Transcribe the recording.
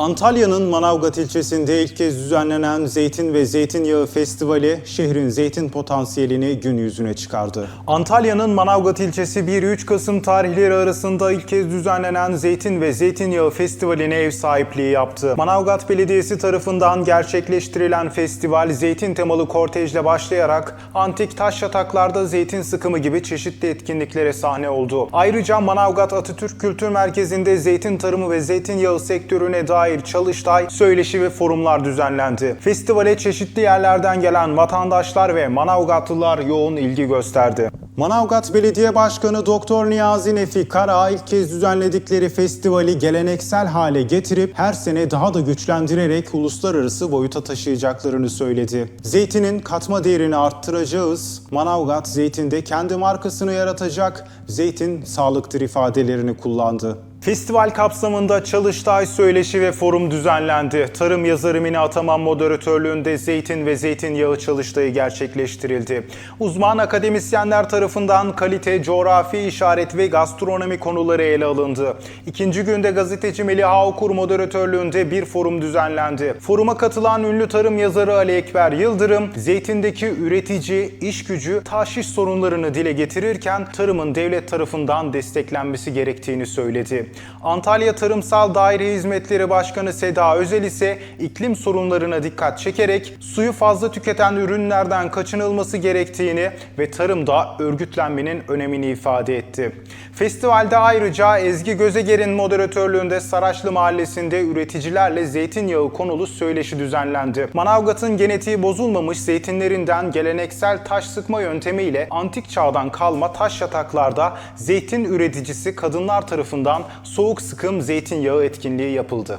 Antalya'nın Manavgat ilçesinde ilk kez düzenlenen Zeytin ve Zeytinyağı Festivali şehrin zeytin potansiyelini gün yüzüne çıkardı. Antalya'nın Manavgat ilçesi 1-3 Kasım tarihleri arasında ilk kez düzenlenen Zeytin ve Zeytinyağı Festivali'ne ev sahipliği yaptı. Manavgat Belediyesi tarafından gerçekleştirilen festival zeytin temalı kortejle başlayarak antik taş yataklarda zeytin sıkımı gibi çeşitli etkinliklere sahne oldu. Ayrıca Manavgat Atatürk Kültür Merkezi'nde zeytin tarımı ve zeytinyağı sektörüne dair çalıştay, söyleşi ve forumlar düzenlendi. Festivale çeşitli yerlerden gelen vatandaşlar ve Manavgatlılar yoğun ilgi gösterdi. Manavgat Belediye Başkanı Doktor Niyazi Nefi Kara ilk kez düzenledikleri festivali geleneksel hale getirip her sene daha da güçlendirerek uluslararası boyuta taşıyacaklarını söyledi. Zeytinin katma değerini arttıracağız. Manavgat zeytinde kendi markasını yaratacak. Zeytin sağlıktır ifadelerini kullandı. Festival kapsamında çalıştay, söyleşi ve forum düzenlendi. Tarım yazarı Mine Ataman moderatörlüğünde zeytin ve zeytinyağı çalıştayı gerçekleştirildi. Uzman akademisyenler tarafından kalite, coğrafi işaret ve gastronomi konuları ele alındı. İkinci günde gazeteci Melih Ağokur moderatörlüğünde bir forum düzenlendi. Foruma katılan ünlü tarım yazarı Ali Ekber Yıldırım, zeytindeki üretici, iş gücü, tahşiş sorunlarını dile getirirken tarımın devlet tarafından desteklenmesi gerektiğini söyledi. Antalya Tarımsal Daire Hizmetleri Başkanı Seda Özel ise iklim sorunlarına dikkat çekerek suyu fazla tüketen ürünlerden kaçınılması gerektiğini ve tarımda örgütlenmenin önemini ifade etti. Festivalde ayrıca Ezgi Gözeger'in moderatörlüğünde Saraçlı Mahallesi'nde üreticilerle zeytinyağı konulu söyleşi düzenlendi. Manavgat'ın genetiği bozulmamış zeytinlerinden geleneksel taş sıkma yöntemiyle antik çağdan kalma taş yataklarda zeytin üreticisi kadınlar tarafından soğuk sıkım zeytinyağı etkinliği yapıldı.